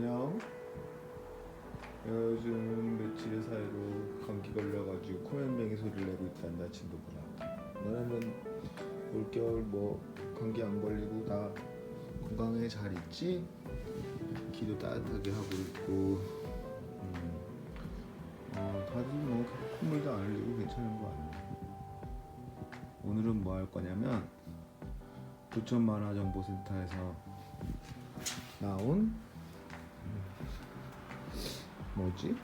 안녕. 요즘 며칠 사이로 감기 걸려가지고 코면병이 소리를 내고 있단다 친구들한테. 너네는 올겨울 뭐 감기 안 걸리고 다 건강에 잘 있지? 기도 따뜻하게 하고 있고. 음. 어, 다들 뭐 콧물도 안 흘리고 괜찮은 거 아니야. 오늘은 뭐 할 거냐면 부천 만화정보센터에서 나온 뭐지?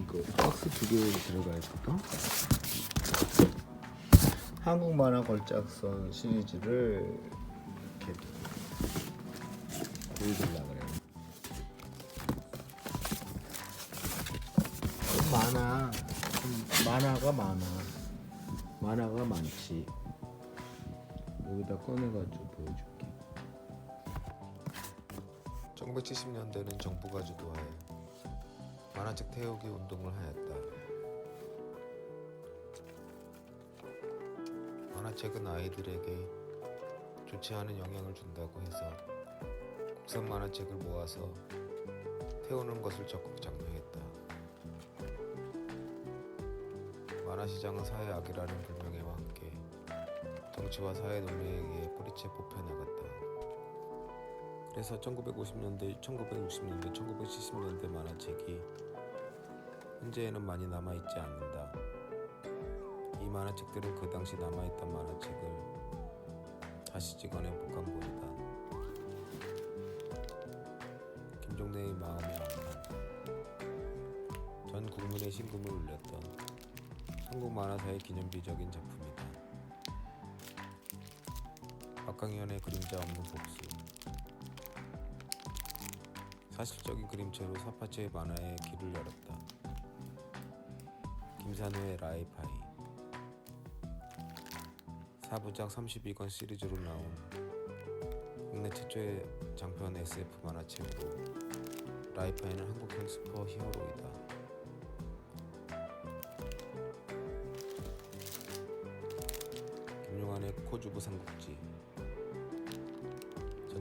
이거 박스 두 개 들어가 있거든. 한국 만화 걸작선 시리즈를 이렇게 보여주려 그래요. 좀 만화가 많아. 만화가 많지. 여기다 꺼내가지고 보여줄 1970년대는 정부가 주도하여 만화책 태우기 운동을 하였다. 만화책은 아이들에게 좋지 않은 영향을 준다고 해서 국산 만화책을 모아서 태우는 것을 적극 장려했다. 만화 시장은 사회 악이라는 불명예와 함께 정치와 사회 논리에 의해 뿌리채 뽑혀 나갔다. 그래서 1950년대, 1960년대, 1970년대 만화책이 현재에는 많이 남아있지 않는다. 이 만화책들은 그 당시 남아있던 만화책을 다시 찍어낸 복강본이다. 김종래의 마음의 안간 전 국민의 심금을 울렸던 한국 만화사의 기념비적인 작품이다. 박강현의 그림자 없는 복수 사실적인 그림체로 사파체의 만화에 길을 열었다. 김산우의 라이파이 4부작 32권 시리즈로 나온 국내 최초의 장편 SF 만화책으로 라이파이는 한국형 슈퍼 히어로이다. 김용환의 코주부 삼국지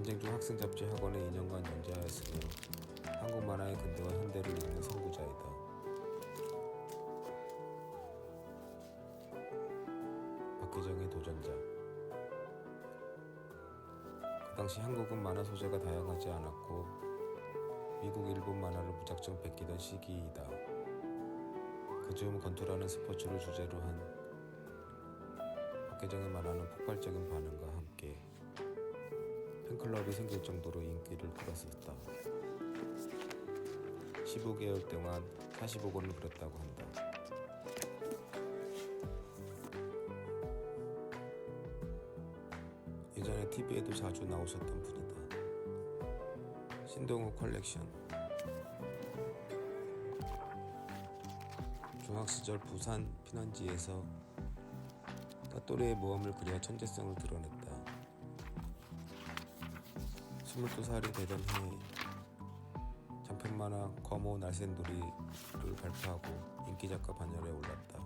전쟁 중 학생 잡지 학원에 2년간 연재하였으며 한국 만화의 근대와 현대를 잇는 선구자이다. 박기정의 도전자 그 당시 한국은 만화 소재가 다양하지 않았고 미국, 일본 만화를 무작정 베끼던 시기이다. 그중 건투라는 스포츠를 주제로 한 박기정의 만화는 폭발적인 반응과 클럽이 생길 정도로 인기를 끌었었다. 15개월 동안 45권을 그렸다고 한다. 예전에 TV에도 자주 나오셨던 분이다. 신동우 컬렉션 중학 시절 부산 피난지에서 따또리의 모험을 그려 천재성을 드러냈다. 22살이 되던 해에 장편 만화 거모 날쌘돌이를 발표하고 인기 작가 반열에 올랐다.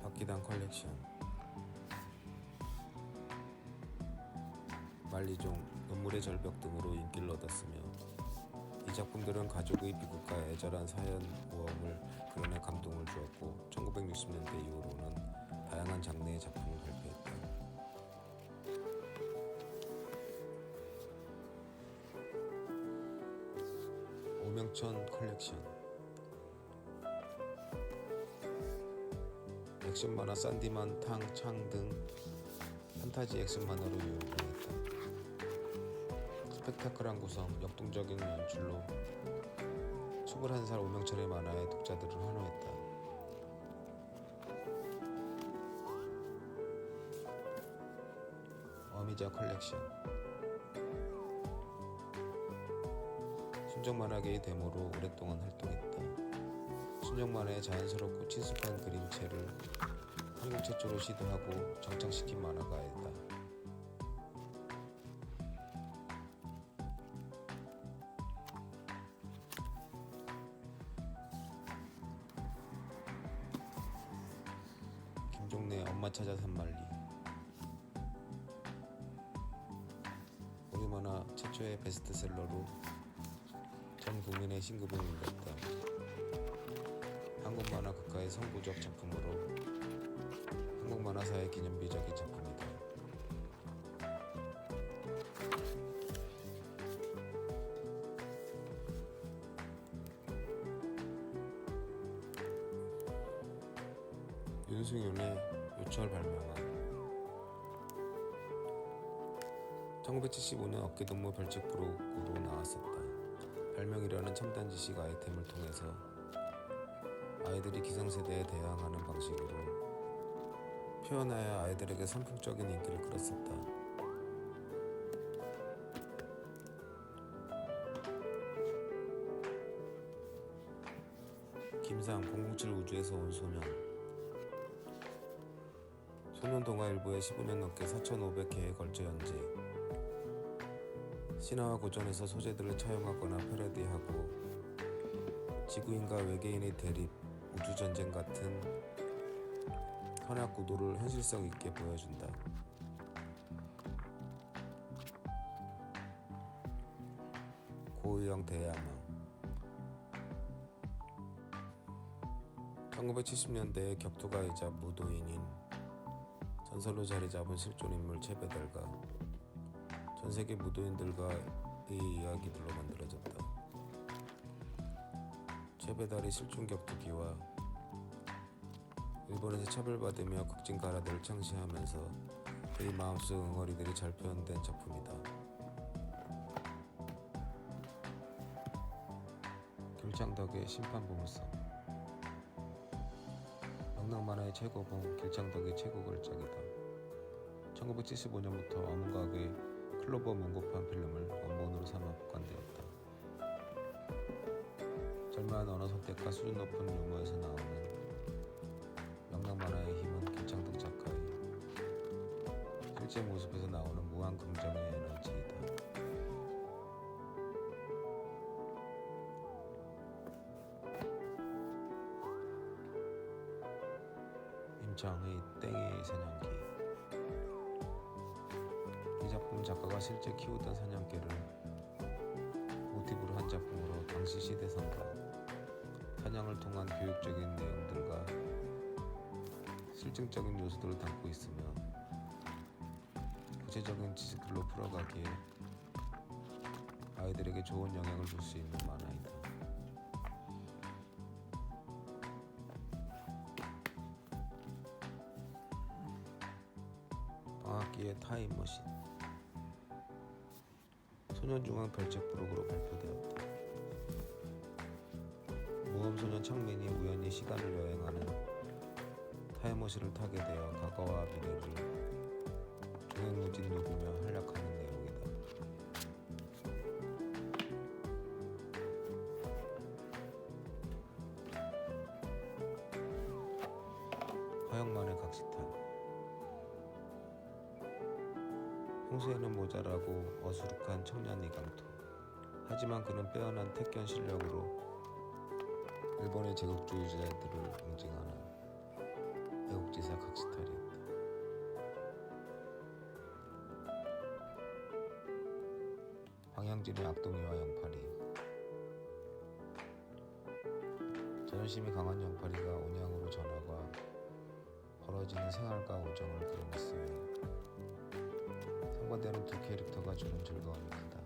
박기당 컬렉션 만리종, 눈물의 절벽 등으로 인기를 얻었으며 이 작품들은 가족의 비극과 애절한 사연 모험을 그려내 감동을 주었고 1960년대 이후로는 다양한 장르의 작품을 발표했다. 오명천 컬렉션 액션 만화 산디만, 탕, 창 등 판타지 액션 만화로 유혹을 했다. 스펙타클한 구성, 역동적인 연출로 21살 오명철의 만화에 독자들을 환호했다. 어미자 컬렉션 순정 만화계의 데모로 오랫동안 활동했다. 순정 만화의 자연스럽고 친숙한 그림체를 한국 최초로 시도하고 정착시킨 만화가이다. 동네 엄마 찾아 산말리 우리 만화 최초의 베스트셀러로 전 국민의 신급을 울렸다. 한국 만화 국가의 선구적 작품으로 한국 만화사의 기념비적인 작품 윤승윤의 요철 발명왕 1975년 어깨동무 별책 부록으로 나왔었다. 발명이라는 첨단 지식 아이템을 통해서 아이들이 기성세대에 대항하는 방식으로 표현하여 아이들에게 선풍적인 인기를 끌었었다. 김상 007 우주에서 온 소년 소년 동화 일부에 15년 넘게 4,500회에 걸쳐 연재 신화와 고전에서 소재들을 차용하거나 패러디하고 지구인과 외계인의 대립, 우주전쟁 같은 현악 구도를 현실성 있게 보여준다. 고의형 대야망 1970년대의 격투가이자 무도인인 전설로 자리 잡은 실존 인물 채배달과 전 세계 무도인들과의 이야기들로 만들어졌다. 채배달이 실존 격투기와 일본에서 차별받으며 극진 가라데를 창시하면서 그의 마음속 응어리들이 잘 표현된 작품이다. 길창덕의 심판 보물섬 명랑 만화의 최고봉 길창덕의 최고 걸작이다. 1975년부터 어문각의 클로버 문고판 필름을 원본으로 삼아 복간되었다. 절묘한 언어 선택과 수준 높은 유머에서 나오는 명랑 만화의 힘은 길창덕 작가의 실제 모습에서 나오는 무한 긍정의 에너지 임창의 땡의 사냥기. 이 작품 작가가 실제 키우던 사냥개를 모티브로 한 작품으로 당시 시대성과 사냥을 통한 교육적인 내용들과 실증적인 요소들을 담고 있으며 구체적인 지식들로 풀어가기에 아이들에게 좋은 영향을 줄 수 있는 만 타임머신 소년중앙 별책 부록으로 발표되었다. 모험소년 창민이 우연히 시간을 여행하는 타임머신을 타게 되어 과거와 미래를 종횡무진 누비며 활약하는 평소에는 모자라고 어수룩한 청년 이강토 하지만 그는 빼어난 택견 실력으로 일본의 제국주의자들을 응징하는 애국지사 각시탈이었다. 방향진의 악동이와 영팔이 자존심이 강한 영팔이가 온양으로 전화가 벌어지는 생활과 우정을 그려냈으며 상반되는 두 캐릭터가 주는 즐거움이 크다.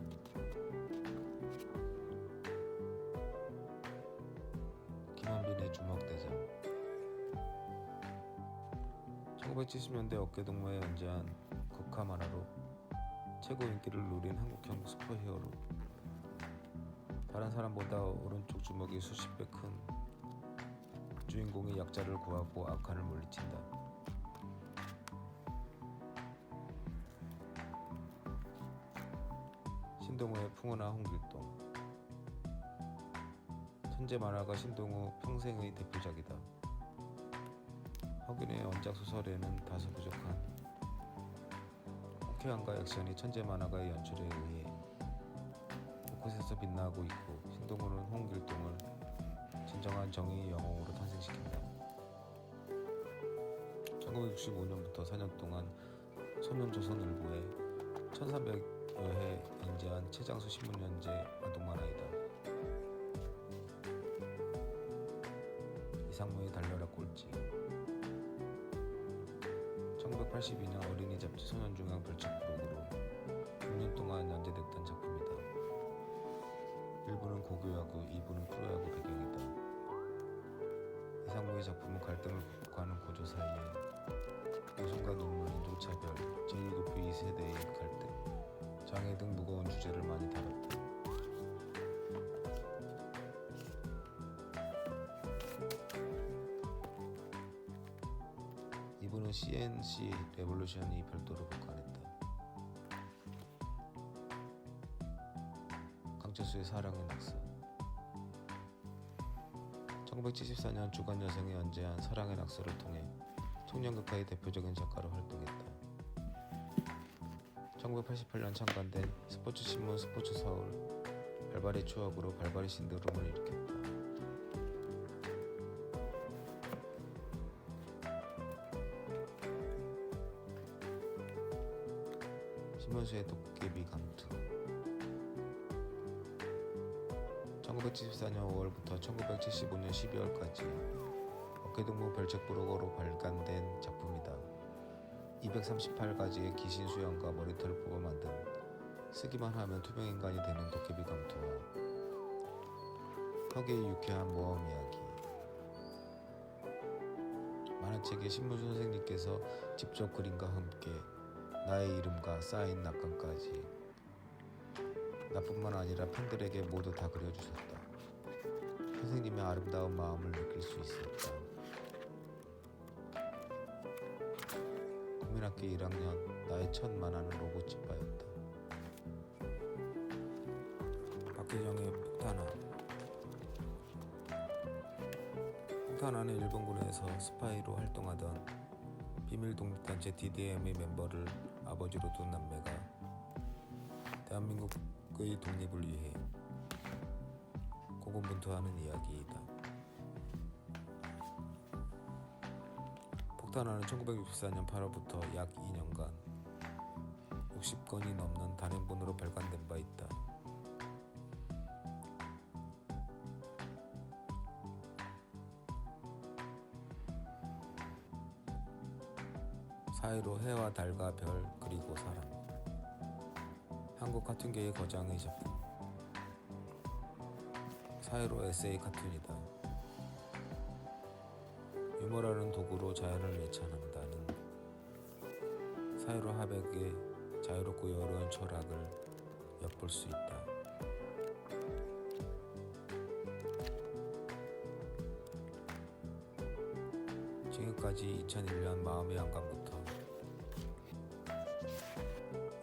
김한빈의 주먹대장 1970년대 어깨동무에 연재한 극화 만화로 최고 인기를 누린 한국형 슈퍼히어로 다른 사람보다 오른쪽 주먹이 수십 배 큰 주인공이 약자를 구하고 악한을 물리친다. 신동우의 풍어나 홍길동 천재 만화가 신동우 평생의 대표작이다. 허균의 원작 소설에는 다소 부족한 호쾌함과 액션이 천재 만화가의 연출에 의해 곳곳에서 빛나고 있고 신동우는 홍길동을 진정한 정의의 영웅으로 탄생시킨다. 1965년부터 4년 동안 소년조선일보에 1300 여회 연재한 최장수 신문 연재 아동 만화이다. 이상무의 달려라 꼴찌 1982년 어린이 잡지 소년중앙 별책 부록으로 6년 동안 연재됐던 작품이다. 1부는 고교야구, 2부는 프로야구 배경이다. 이상무의 작품은 갈등을 극복하는 고조 사이에 노선과 눈물, 인종차별, 제1급표 2세대의 갈등, 장애 등 무거운 주제를 많이 다뤘다. 이분은 CNC 레볼루션이 별도로 복간했다. 강철수의 사랑의 낙서 1974년 주간 여성에 연재한 사랑의 낙서를 통해 청년극화의 대표적인 작가로 활동했다. 1988년 창간된 스포츠 신문 스포츠 서울 발발의 추억으로 발발의 신드롬을 일으켰다. 신문수의 도깨비 감투 1974년 5월부터 1975년 12월까지 어깨동무 별책 부록어로 발간된 작품이다. 238가지의 기신 수염과 머리털을 뽑아 만든 쓰기만 하면 투명 인간이 되는 도깨비 감투와 혁의 유쾌한 모험 이야기 만화책에 신문수 선생님께서 직접 그림과 함께 나의 이름과 쌓인 낙관까지 나뿐만 아니라 팬들에게 모두 다 그려주셨다. 선생님의 아름다운 마음을 느낄 수 있었다. 국민학교 1학년 나의 첫 만화는 로봇 집바였다. 박혜정의 폭탄화 폭탄화는 일본군에서 스파이로 활동하던 비밀 독립단체 DDM의 멤버를 아버지로 둔 남매가 대한민국의 독립을 위해 고군분투하는 이야기이다. 폭탄화는 1964년 8월부터 약 2년간 60건이 넘는 단행본으로 발간된 바 있다. 사이로 해와 달과 별 그리고 사람 한국 카툰계의 거장의 작품. 사이로 에세이 카툰이다 유머라는 도구로 자연을 예찬한다는 사이로 하백의 자유롭고 여로운 철학을 엿볼 수 있다 지금까지 2001년 마음의 안감부터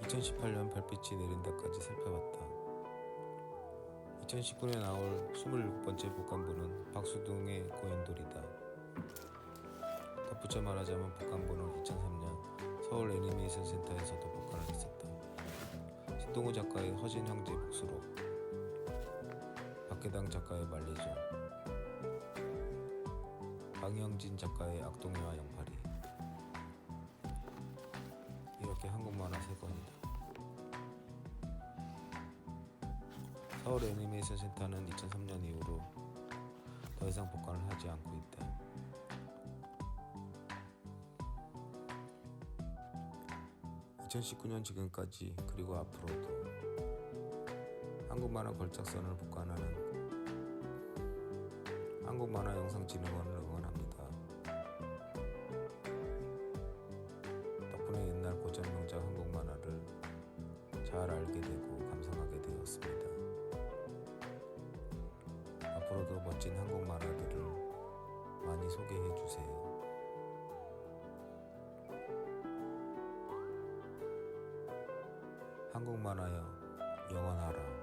2018년 별빛이 내린 데까지 살펴봤다. 2019년 나올 27번째 복간부는 박수둥의 고인돌이다. 덧붙여 말하자면 복간부는 2003년 서울 애니메이션 센터에서도 복간을 했었다. 신동우 작가의 허진 형제 복수록 박계당 작가의 말리죠. 방영진 작가의 악동이와 영파리 이렇게 한국 만화 세 권이다. 서울 애니메이션 센터는 2003년 이후로 더 이상 복권을 하지 않고 있다. (2019년) 지금까지 그리고 앞으로도 한국 만화 걸작선을 복관하는 한국 만화 영상진흥원을 응원합니다. 덕분에 옛날 고전 명작 한국 만화를 잘 알게 되고 감상하게 되었습니다. 한국 만화여 영원하라.